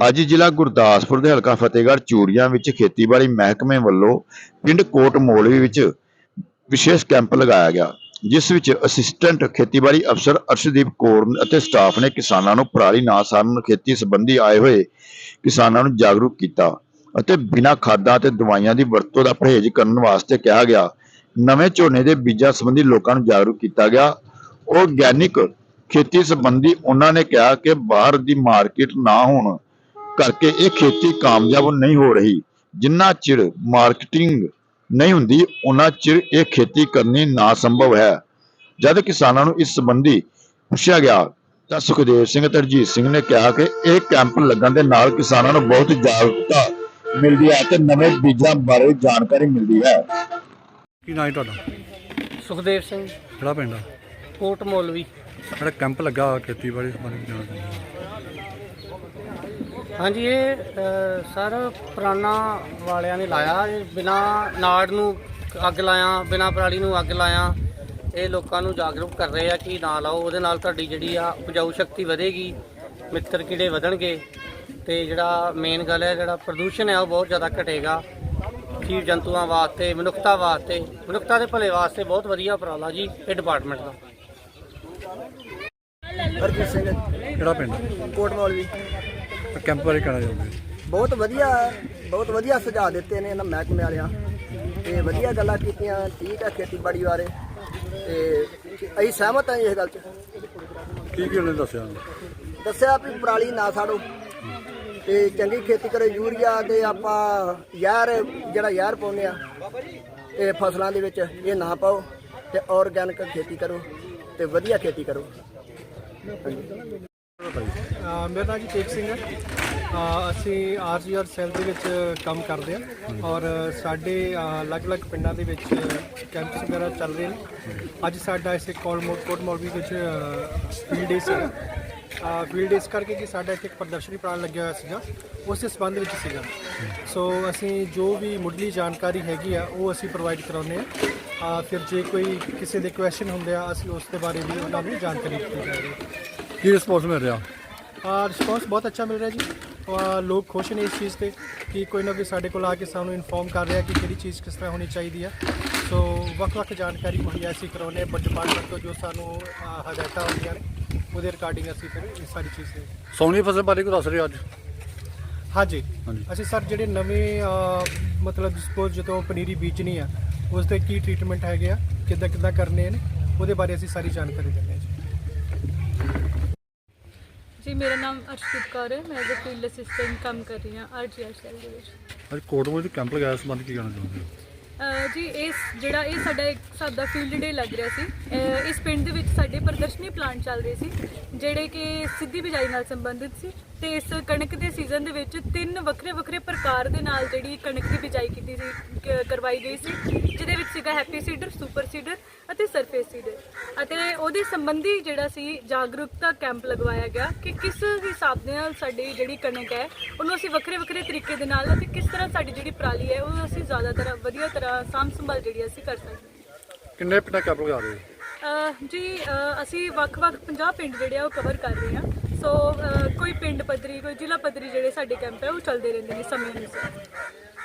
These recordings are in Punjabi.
ਅੱਜ ਜ਼ਿਲ੍ਹਾ ਗੁਰਦਾਸਪੁਰ ਦੇ ਹਲਕਾ ਫਤਿਹਗੜ੍ਹ ਚੂੜੀਆਂ ਵਿੱਚ ਖੇਤੀਬਾੜੀ ਮਹਿਕਮੇ ਵੱਲੋਂ ਪਿੰਡ ਕੋਟ ਮੋਲਵੀ ਵਿੱਚ ਵਿਸ਼ੇਸ਼ ਕੈਂਪ ਲਗਾਇਆ ਗਿਆ, ਜਿਸ ਵਿੱਚ ਅਸਿਸਟੈਂਟ ਖੇਤੀਬਾੜੀ ਅਫਸਰ ਅਰਸ਼ਦੀਪ ਕੌਰ ਅਤੇ ਸਟਾਫ ਨੇ ਕਿਸਾਨਾਂ ਨੂੰ ਪਰਾਲੀ ਨਾ ਸਾੜਨ ਖੇਤੀ ਸੰਬੰਧੀ ਆਏ ਹੋਏ ਕਿਸਾਨਾਂ ਨੂੰ ਜਾਗਰੂਕ ਕੀਤਾ ਅਤੇ ਬਿਨਾਂ ਖਾਦਾਂ ਤੇ ਦਵਾਈਆਂ ਦੀ ਵਰਤੋਂ ਦਾ ਪਰਹੇਜ਼ ਕਰਨ ਵਾਸਤੇ ਕਿਹਾ ਗਿਆ। ਨਵੇਂ ਝੋਨੇ ਦੇ ਬੀਜਾਂ ਸੰਬੰਧੀ ਲੋਕਾਂ ਨੂੰ ਜਾਗਰੂਕ ਕੀਤਾ ਗਿਆ। ਔਰਗੈਨਿਕ ਖੇਤੀ ਸੰਬੰਧੀ ਉਹਨਾਂ ਨੇ ਕਿਹਾ ਕਿ ਬਾਹਰ ਦੀ ਮਾਰਕੀਟ ਨਾ ਹੋਣ ਕਰਕੇ ਇਹ ਖੇਤੀ ਕਾਮਯਾਬ ਨਹੀਂ ਹੋ ਰਹੀ। ਜਿੰਨਾ ਚਿਰ ਮਾਰਕੀਟਿੰਗ ਨਹੀਂ ਹੁੰਦੀ ਉਹਨਾਂ ਚਿਰ ਇਹ ਖੇਤੀ ਕਰਨੀ ਨਾ ਸੰਭਵ ਹੈ। ਜਦ ਕਿਸਾਨਾਂ ਨੂੰ ਇਸ ਸੰਬੰਧੀ ਪੁੱਛਿਆ ਗਿਆ ਤਾਂ ਸੁਖਦੇਵ ਸਿੰਘ ਤੇ ਹਰਜੀਤ ਸਿੰਘ ਨੇ ਕਿਹਾ ਕਿ ਇਹ ਕੈਂਪ ਲੱਗਣ ਦੇ ਨਾਲ ਕਿਸਾਨਾਂ ਨੂੰ ਬਹੁਤ ਜਾਗਰੂਕਤਾ ਮਿਲਦੀ ਹੈ ਤੇ ਨਵੇਂ ਬੀਜਾਂ ਬਾਰੇ ਜਾਣਕਾਰੀ ਮਿਲਦੀ ਹੈ। ਕੀ ਨਾਂ ਹੈ ਤੁਹਾਡਾ? ਸੁਖਦੇਵ ਸਿੰਘ। ਕਿਹੜਾ ਪਿੰਡ ਆ? ਕੋਟ ਮੌਲਵੀ। ਜਿਹੜਾ ਕੈਂਪ ਲੱਗਾ ਖੇਤੀਬਾੜੀ ਸੰਬੰਧੀ ਜਾਣਕਾਰੀ। ਹਾਂਜੀ ਇਹ ਸਰ ਪੁਰਾਣਾ ਵਾਲਿਆਂ ਨੇ ਲਾਇਆ। ਇਹ ਬਿਨਾ ਨਾੜ ਨੂੰ ਅੱਗ ਲਾਇਆ ਬਿਨਾ ਪਰਾਲੀ ਨੂੰ ਅੱਗ ਲਾਇਆ। ਇਹ ਲੋਕਾਂ ਨੂੰ ਜਾਗਰੂਕ ਕਰ ਰਹੇ ਆ ਕਿ ਨਾ ਲਾਓ। ਉਹਦੇ ਨਾਲ ਤੁਹਾਡੀ ਜਿਹੜੀ ਆ ਉਪਜਾਊ ਸ਼ਕਤੀ ਵਧੇਗੀ ਮਿੱਤਰ ਕੀੜੇ ਵਧਣਗੇ। ਤੇ ਜਿਹੜਾ ਮੇਨ ਗੱਲ ਹੈ ਜਿਹੜਾ ਪ੍ਰਦੂਸ਼ਣ ਹੈ ਉਹ ਬਹੁਤ ਜ਼ਿਆਦਾ ਘਟੇਗਾ। ਜੀਵ ਜੰਤੂਆਂ ਵਾਸਤੇ ਮਨੁੱਖਤਾ ਵਾਸਤੇ ਮਨੁੱਖਤਾ ਦੇ ਭਲੇ ਵਾਸਤੇ ਬਹੁਤ ਵਧੀਆ ਉਪਰਾਲਾ ਜੀ ਇਹ ਡਿਪਾਰਟਮੈਂਟ ਦਾ। ਹਰਜੀਤ ਸਿੰਘ ਕਿਹੜਾ ਪਿੰਡ? ਕੋਟ ਮੌਲਵੀ ਆ ਕੈਂਪ ਬਾਰੇ ਕਹਿਣਾ ਚਾਹੁੰਦੇ ਬਹੁਤ ਵਧੀਆ ਬਹੁਤ ਵਧੀਆ ਸੁਝਾਅ ਦਿੱਤੇ ਨੇ ਇਹਨਾਂ ਮਹਿਕਮੇ ਵਾਲਿਆਂ। ਤੇ ਵਧੀਆ ਗੱਲਾਂ ਕੀਤੀਆਂ ਠੀਕ ਹੈ ਖੇਤੀਬਾੜੀ ਬਾਰੇ। ਤੇ ਅਸੀਂ ਸਹਿਮਤ ਹਾਂ ਇਸ ਗੱਲ 'ਚ। ਕੀ ਕੀ ਉਹਨੇ ਦੱਸਿਆ? ਦੱਸਿਆ ਵੀ ਪਰਾਲੀ ਨਾ ਸਾੜੋ। ਤੇ ਚੰਗੀ ਖੇਤੀ ਕਰੋ ਯੂਰੀਆ ਤੇ ਆਪਾਂ ਯਾਰ ਜਿਹੜਾ ਯਾਰ ਪਾਉਂਦੇ ਆ ਇਹ ਫਸਲਾਂ ਦੇ ਵਿੱਚ ਇਹ ਨਾ ਪਾਓ ਤੇ ਆਰਗੈਨਿਕ ਖੇਤੀ ਕਰੋ ਤੇ ਵਧੀਆ ਖੇਤੀ ਕਰੋ। ਅ, ਮੇਰਾ ਨਾਮ ਜੀ ਤੇਜ ਸਿੰਘ ਹੈ। ਅ, ਅਸੀਂ ਆਰਜੀਆਰ ਸੈਲ ਦੇ ਵਿੱਚ ਕੰਮ ਕਰਦੇ ਹਾਂ ਔਰ ਸਾਡੇ ਅਲੱਗ-ਅਲੱਗ ਪਿੰਡਾਂ ਦੇ ਵਿੱਚ ਕੈਂਪਸ ਵਗੈਰਾ ਚੱਲ ਰਹੇ ਨੇ। ਅੱਜ ਸਾਡਾ ਇਸੇ ਕੋਲਮੋਟ ਕੋਟ ਮੌਲਵੀ ਵਿੱਚ ਫੀਲਡ ਡੇ ਸੀ ਫੀਲਡ ਇਸ ਕਰਕੇ ਕਿ ਸਾਡਾ ਇੱਥੇ ਇੱਕ ਪ੍ਰਦਰਸ਼ਨੀ ਪ੍ਰਾਣ ਲੱਗਿਆ ਹੋਇਆ ਸੀਗਾ। ਉਸ ਦੇ ਸੰਬੰਧ ਵਿੱਚ ਸੀਗਾ। ਸੋ ਅਸੀਂ ਜੋ ਵੀ ਮੁੱਢਲੀ ਜਾਣਕਾਰੀ ਹੈਗੀ ਆ ਉਹ ਅਸੀਂ ਪ੍ਰੋਵਾਈਡ ਕਰਾਉਂਦੇ ਆ ਫਿਰ ਜੇ ਕੋਈ ਕਿਸੇ ਦੇ ਕੁਐਸਚਨ ਹੁੰਦੇ ਆ ਅਸੀਂ ਉਸ ਦੇ ਬਾਰੇ ਵੀ ਉਹਨਾਂ ਨੂੰ ਜਾਣਕਾਰੀ ਦਿੱਤੀ ਜਾਵੇਗੀ ਕੀ ਰਿਸਪੌਂਸ ਮਿਲ ਰਿਹਾ? ਰਿਸਪੌਂਸ ਬਹੁਤ ਅੱਛਾ ਮਿਲ ਰਿਹਾ ਜੀ। ਲੋਕ ਖੁਸ਼ ਨੇ ਇਸ ਚੀਜ਼ ਤੇ ਕਿ ਕੋਈ ਨਾ ਕੋਈ ਸਾਡੇ ਕੋਲ ਆ ਕੇ ਸਾਨੂੰ ਇਨਫੋਰਮ ਕਰ ਰਿਹਾ ਕਿ ਕਿਹੜੀ ਚੀਜ਼ ਕਿਸ ਤਰ੍ਹਾਂ ਹੋਣੀ ਚਾਹੀਦੀ ਹੈ ਸੋ ਵੱਖ-ਵੱਖ ਜਾਣਕਾਰੀ ਮੁਹੱਈਆ ਅਸੀਂ ਕਰਾਉਂਦੇ ਹਾਂ ਡਿਪਾਰਟਮੈਂਟ ਤੋਂ ਜੋ ਸਾਨੂੰ ਹਦਾਇਤਾਂ ਹੁੰਦੀਆਂ ਨੇ ਉਹਦੇ ਰਿਗਾਰਡਿੰਗ ਅਸੀਂ ਫਿਰ ਇਹ ਸਾਰੀ ਚੀਜ਼ ਤੇ ਸੋਨੀ ਫਸਲ ਬਾਰੇ ਕੋਈ ਦੱਸ ਰਿਹਾ ਅੱਜ? ਹਾਂਜੀ। ਅਸੀਂ ਸਰ ਜਿਹੜੇ ਨਵੇਂ ਮਤਲਬ ਸਪੋਜ਼ ਜਦੋਂ ਪਨੀਰੀ ਬੀਜਣੀ ਆ ਉਸ ਦੇ ਕੀ ਟ੍ਰੀਟਮੈਂਟ ਹੈਗੇ ਆ ਕਿੱਦਾਂ ਕਿੱਦਾਂ ਕਰਨੇ ਨੇ ਉਹਦੇ ਬਾਰੇ ਅਸੀਂ ਸਾਰੀ ਜਾਣਕਾਰੀ ਦਿੰਦੇ ਜੀ, ਮੇਰਾ ਨਾਮ ਅਰਸ਼ਦੀਪ ਕੌਰ ਹੈ। ਮੈਂ ਐਜ਼ ਅ ਫੀਲਡ ਅਸਿਸਟੈਂਟ ਕੰਮ ਕਰ ਰਹੀ ਹਾਂ ਆਰਜੀਆਰ ਸੈਲ ਦੇ ਵਿੱਚ। ਅੱਜ ਕੋਟਮੋਲ ਵਿੱਚ ਕੈਂਪ ਲਗਾਇਆ ਸੰਬੰਧ ਕੀ ਕਹਿਣਾ ਚਾਹੁੰਦੇ ਹੋ ਜੀ, ਇਸ ਜਿਹੜਾ ਇਹ ਸਾਡਾ ਇੱਕ ਹਿਸਾਬ ਦਾ ਫੀਲਡ ਡੇ ਲੱਗ ਰਿਹਾ ਸੀ। ਇਸ ਪਿੰਡ ਦੇ ਵਿੱਚ ਸਾਡੇ ਪ੍ਰਦਰਸ਼ਨੀ ਪਲਾਂਟ ਚੱਲ ਰਹੇ ਸੀ, ਜਿਹੜੇ ਕਿ ਸਿੱਧੀ ਬਿਜਾਈ ਨਾਲ ਸੰਬੰਧਿਤ ਸੀ ਤੇ ਇਸ ਕਣਕ ਦੇ ਸੀਜ਼ਨ ਦੇ ਵਿੱਚ ਤਿੰਨ ਵੱਖਰੇ ਵੱਖਰੇ ਪ੍ਰਕਾਰ ਦੇ ਨਾਲ ਜਿਹੜੀ ਕਣਕ ਦੀ ਬਿਜਾਈ ਕੀਤੀ ਸੀ ਕਰਵਾਈ ਗਈ ਸੀ, ਜਿਹਦੇ ਵਿੱਚ ਸੀਗਾ ਹੈਪੀ ਸੀਡਰ ਸੁਪਰ ਸੀਡਰ ਅਤੇ ਸਰਫੇਸ ਸੀਡਰ ਅਤੇ ਉਹਦੇ ਸੰਬੰਧੀ ਜਿਹੜਾ ਸੀ ਜਾਗਰੂਕਤਾ ਕੈਂਪ ਲਗਵਾਇਆ ਗਿਆ ਕਿ ਕਿਸ ਹਿਸਾਬ ਦੇ ਨਾਲ ਸਾਡੀ ਜਿਹੜੀ ਕਣਕ ਹੈ, ਉਹਨੂੰ ਅਸੀਂ ਵੱਖਰੇ ਵੱਖਰੇ ਤਰੀਕੇ ਦੇ ਨਾਲ ਅਤੇ ਕਿਸ ਤਰ੍ਹਾਂ ਸਾਡੀ ਜਿਹੜੀ ਪਰਾਲੀ ਹੈ ਉਹ ਅਸੀਂ ਜ਼ਿਆਦਾਤਰ ਵਧੀਆ ਤਰ੍ਹਾਂ ਸਾਂਭ ਸੰਭਾਲ ਜਿਹੜੀ ਅਸੀਂ ਕਰ ਸਕਦੇ ਹਾਂ। ਕਿੰਨੇ ਪਿੰਡਾਂ ਕੈਂਪ ਲਗਾ ਰਹੇ ਹੋ? ਅਹ ਜੀ ਅਹ ਅਸੀਂ ਵੱਖ-ਵੱਖ 50 ਪਿੰਡ ਜਿਹੜੇ ਆ ਉਹ ਕਵਰ ਕਰ ਰਹੇ ਹਾਂ। ਸੋ ਅਹ ਕੋਈ ਪਿੰਡ ਪੱਧਰੀ ਕੋਈ ਜ਼ਿਲ੍ਹਾ ਪੱਧਰੀ ਜਿਹੜੇ ਸਾਡੇ ਕੈਂਪ ਹੈ ਉਹ ਚੱਲਦੇ ਰਹਿੰਦੇ ਨੇ ਸਮੇਂ ਅਨੁਸਾਰ।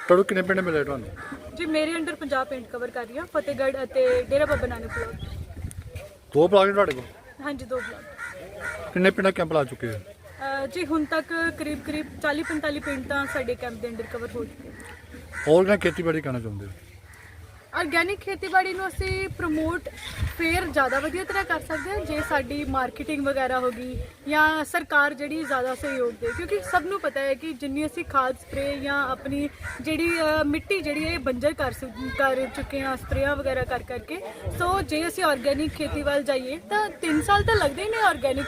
ਤੁਹਾਨੂੰ ਕਿੰਨੇ ਪਿੰਡ ਮਿਲੇ ਤੁਹਾਨੂੰ? ਜੀ ਮੇਰੇ ਅੰਡਰ 50 ਪਿੰਡ ਕਵਰ ਕਰ ਰਹੀ ਹਾਂ ਫਤਿਹਗੜ੍ਹ ਅਤੇ ਡੇਰਾ ਬਾਬਾ ਨਾਨਕ ਬਲਾਕ। ਦੋ ਬਲਾਕ ਨੇ ਤੁਹਾਡੇ ਕੋਲ? ਹਾਂਜੀ ਦੋ ਬਲਾਕ। ਕਿੰਨੇ ਪਿੰਡਾਂ ਕੈਂਪ ਲਾ ਚੁੱਕੇ ਹੋ? ਅਹ ਜੀ ਹੁਣ ਤੱਕ ਕਰੀਬ-ਕਰੀਬ 40-45 ਪਿੰਡ ਤਾਂ ਸਾਡੇ ਕੈਂਪ ਦੇ ਅੰਡਰ ਕਵਰ ਹੋ ਚੁੱਕੇ ਹੋਰ ਕਿਹਨਾਂ ਖੇਤੀਬਾੜੀ ਕਹਿਣਾ ਚਾਹੁੰਦੇ ਹੋ? ਆਰਗੈਨਿਕ ਖੇਤੀਬਾੜੀ ਨੂੰ ਅਸੀਂ ਪ੍ਰਮੋਟ ਫੇਰ ਜ਼ਿਆਦਾ ਵਧੀਆ ਤਰ੍ਹਾਂ ਕਰ ਸਕਦੇ ਹਾਂ, ਜੇ ਸਾਡੀ ਮਾਰਕੀਟਿੰਗ ਵਗੈਰਾ ਹੋ ਗਈ ਜਾਂ ਸਰਕਾਰ ਜਿਹੜੀ ਜ਼ਿਆਦਾ ਸਹਿਯੋਗ ਦੇ, ਕਿਉਂਕਿ ਸਭ ਨੂੰ ਪਤਾ ਹੈ ਕਿ ਜਿੰਨੀ ਅਸੀਂ ਖਾਦ ਸਪਰੇ ਜਾਂ ਆਪਣੀ ਜਿਹੜੀ ਮਿੱਟੀ ਜਿਹੜੀ ਹੈ ਬੰਜਰ ਕਰ ਕਰ ਚੁੱਕੇ ਹਾਂ, ਸਪਰੇਆਂ ਵਗੈਰਾ ਕਰ ਕਰਕੇ, ਸੋ ਜੇ ਅਸੀਂ ਆਰਗੈਨਿਕ ਖੇਤੀ ਵੱਲ ਜਾਈਏ ਤਾਂ 3 ਸਾਲ ਤਾਂ ਲੱਗਦੇ ਹੀ ਨੇ ਆਰਗੈਨਿਕ